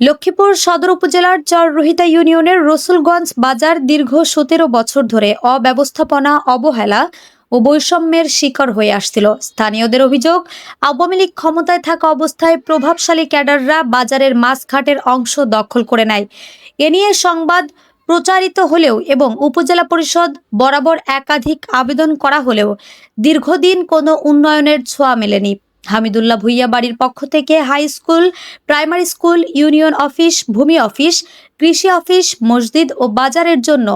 লক্ষ্মীপুর সদর উপজেলার চররোহিতা ইউনিয়নের রসুলগঞ্জ বাজার দীর্ঘ সতেরো বছর ধরে অব্যবস্থাপনা, অবহেলা ও বৈষম্যের শিকার হয়ে আসছিল। স্থানীয়দের অভিযোগ, আওয়ামী লীগ ক্ষমতায় থাকা অবস্থায় প্রভাবশালী ক্যাডাররা বাজারের মাছঘাটের অংশ দখল করে নেয়। এ নিয়ে সংবাদ প্রচারিত হলেও এবং উপজেলা পরিষদ বরাবর একাধিক আবেদন করা হলেও দীর্ঘদিন কোনো উন্নয়নের ছোঁয়া মেলেনি। হামিদুল্লাহ ভুইয়া বাড়ির পক্ষ থেকে high school, primary school, union office, ভূমি অফিস, কৃষি অফিস, মসজিদ ও বাজারের জন্য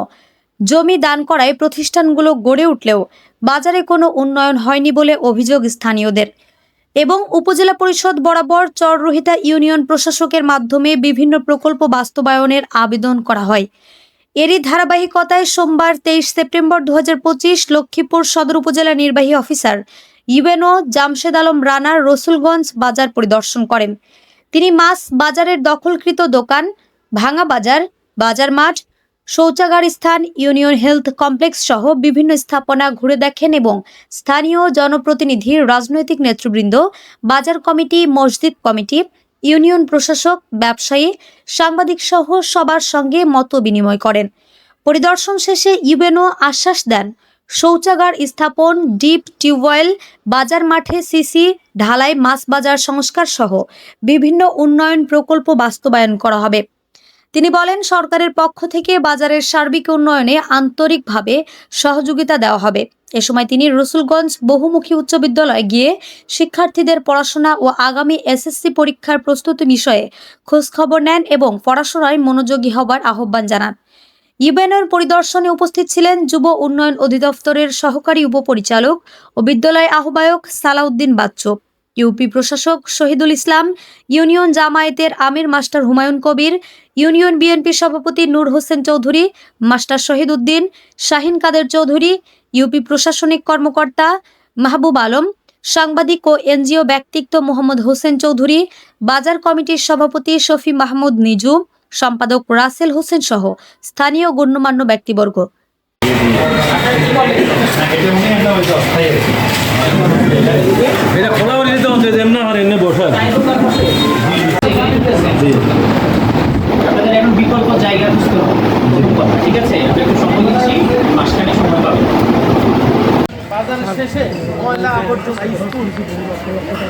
জমি দান করায় প্রতিষ্ঠানগুলো গড়ে উঠলেও বাজারে কোনো উন্নয়ন হয়নি বলে অভিযোগ স্থানীয়দের। এবং উপজেলা পরিষদ বরাবর চররোহিতা ইউনিয়ন প্রশাসকের মাধ্যমে বিভিন্ন প্রকল্প বাস্তবায়নের আবেদন করা হয়। এরই ধারাবাহিকতায় সোমবার তেইশ সেপ্টেম্বর দু হাজার পঁচিশ লক্ষ্মীপুর সদর উপজেলা নির্বাহী অফিসার ইউএনও, জামশেদ আলম রানার রসুলগঞ্জ বাজার পরিদর্শন করেন। তিনি মাছ বাজারের দখলকৃত দোকান, ভাঙা বাজার বাজার মাঠ, শৌচাগার স্থান, ইউনিয়ন হেলথ কমপ্লেক্স সহ বিভিন্ন স্থাপনা ঘুরে দেখেন এবং স্থানীয় জনপ্রতিনিধি, রাজনৈতিক নেতৃবৃন্দ, বাজার কমিটি, মসজিদ কমিটি, ইউনিয়ন প্রশাসক, ব্যবসায়ী, সাংবাদিক সহ সবার সঙ্গে মত বিনিময় করেন। পরিদর্শন শেষে ইউএনও আশ্বাস দেন শৌচাগার স্থাপন, ডিপ টিউবওয়েল, বাজার মাঠে সিসি, ঢালাই মাছ বাজার সংস্কার সহ বিভিন্ন উন্নয়ন প্রকল্প বাস্তবায়ন করা হবে। তিনি বলেন, সরকারের পক্ষ থেকে বাজারের সার্বিক উন্নয়নে আন্তরিকভাবে সহযোগিতা দেওয়া হবে। এ সময় তিনি রসুলগঞ্জ বহুমুখী উচ্চ বিদ্যালয়ে গিয়ে শিক্ষার্থীদের পড়াশোনা ও আগামী এসএসসি পরীক্ষার প্রস্তুতি বিষয়ে খোঁজখবর নেন এবং পড়াশোনায় মনোযোগী হবার আহ্বান জানান। ইউএনএর পরিদর্শনে উপস্থিত ছিলেন যুব উন্নয়ন অধিদপ্তরের সহকারী উপপরিচালক ও বিদ্যালয় আহ্বায়ক সালাউদ্দিন বাচ্চু, ইউপি প্রশাসক শহীদুল ইসলাম, ইউনিয়ন জামায়াতের আমির master Humayun Kabir, union BNP সভাপতি নূর হোসেন চৌধুরী, মাস্টার শহীদ উদ্দিন, শাহিন কাদের চৌধুরী, ইউপি প্রশাসনিক কর্মকর্তা মাহবুব আলম, সাংবাদিক ও এনজিও ব্যক্তিত্ব মোহাম্মদ হোসেন চৌধুরী, বাজার কমিটির সভাপতি শফি মাহমুদ নিজু সম্পাদক রাসেল হোসেন সহ স্থানীয় গণ্যমান্য ব্যক্তিবর্গ। শেষে ময়লা আবর্জনা স্কুল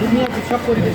দুনিয়া সব পরিবেশ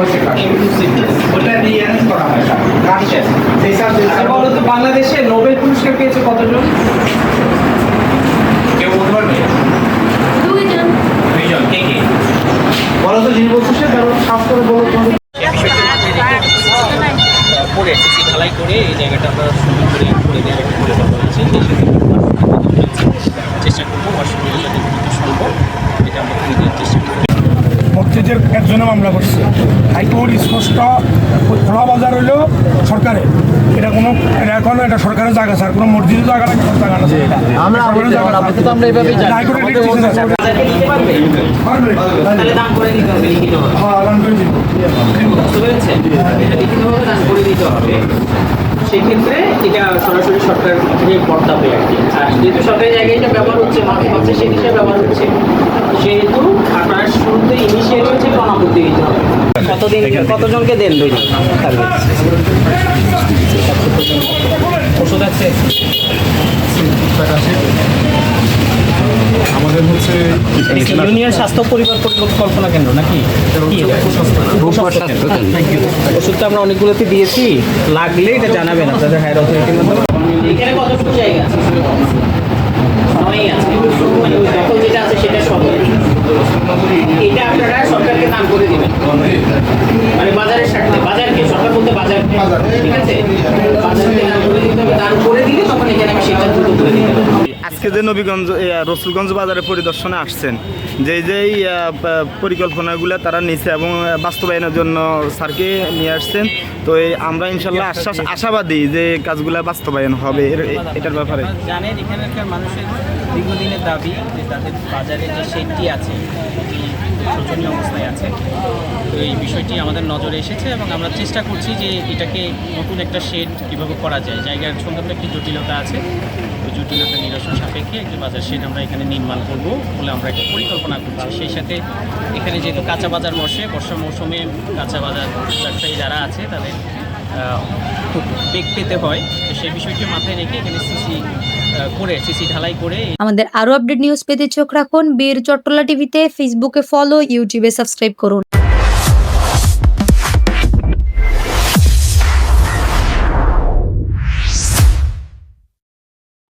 হয়েছে। ওটা করা হয় স্যার। কাজ শেষ। সেই স্যার যে আচ্ছা স্যার বলো তো বাংলাদেশে নোবেল পুরস্কার পেয়েছে কতজন কেউ বলতে পারবে? দুইজন। কে কে? বলো তো যিনি বলছে তার সাফ করে বলো তোমাদের করে সিসি ঢালাই করে এই জায়গাটা আমরা সুন্দর করে করে দেওয়ার একটা পরিকল্পনা আছে সেই সাথে চেষ্টা করব অসুবিধার সাথে দ্রুত সম্ভব এটা আমরা করে দেওয়ার চেষ্টা করব একজনে মামলা করছে। হাইকোর্ট স্পষ্ট খোলা বাজার হইল সরকারের। এটা কোনো এটা এখন এটা সরকারের জায়গা স্যার। কোনো মসজিদের জায়গা না কোনো জায়গা না আমরা হ্যাঁ সেক্ষেত্রে এটা সরাসরি সরকার থেকে আর কি। আর যেহেতু সরকারি জায়গায় এটা ব্যবহার হচ্ছে মাঠে মাঠে সেই হিসাবে ব্যবহার হচ্ছে ইনিশিয়েট দিতে হবে কতদিন কতজনকে দেন দুই ওষুধ আছে। আমাদের হচ্ছে ইউনিয়ন স্বাস্থ্য পরিবার পরিকল্পনা কেন্দ্র নাকি. ওষুধটা আমরা অনেকগুলোতে দিয়েছি। লাগলে এটা জানাবেন আপনাদের হায়ার অথরিটির মাধ্যমে। এখানে কতটুকু জায়গা আছে? নয়ই আছে। মানে যেটা আছে সেটা সব এটা আপনারা সরকারকে দান করে দিবেন মানে বাজারের স্বার্থে বাজারকে সরকার বলতে বাজার ঠিক আছে বাজারকে দান করে দিতে হবে দান করে দিলে তখন এখানে আমি সেটা দ্রুত করে দিতে হবে আজকে যে নবীগঞ্জ রসুলগঞ্জ বাজারে পরিদর্শনে আসছেন যে যেই আহ, পরিকল্পনাগুলো তারা নিছে এবং বাস্তবায়নের জন্য স্যারকে নিয়ে আসছেন তো এই আমরা ইনশাল্লাহ আশ্বাস আশাবাদী যে কাজগুলো বাস্তবায়ন হবে এটার ব্যাপারে। জানেন এখানকার মানুষের দীর্ঘদিনের দাবি যে তাদের বাজারে যে শেডটি আছে শোচনীয় অবস্থায় আছে। তো এই বিষয়টি আমাদের নজরে এসেছে এবং আমরা চেষ্টা করছি যে এটাকে নতুন একটা শেড কীভাবে করা যায়। জায়গার সংক্রান্ত একটি জটিলতা আছে ওই জটিলতা নিরসন সাপেক্ষে একটি বাজার শেড আমরা এখানে নির্মাণ করব, বলে আমরা একটা পরিকল্পনা করছি। সেই সাথে এখানে যেহেতু কাঁচা বাজার বসে, বর্ষা মৌসুমে কাঁচা বাজার ব্যবসায়ী যারা আছে, তাদের খুব বেগ পেতে হয়। তো সেই বিষয়টি মাথায় রেখে এখানে সিসি করে, সিসি ঢালাই করে আমাদের আরও আপডেট নিউজ পেতে চোখ রাখুন। বীর চট্টলা টিভিতে, ফেসবুকে ফলো, ইউটিউবে সাবস্ক্রাইব করুন।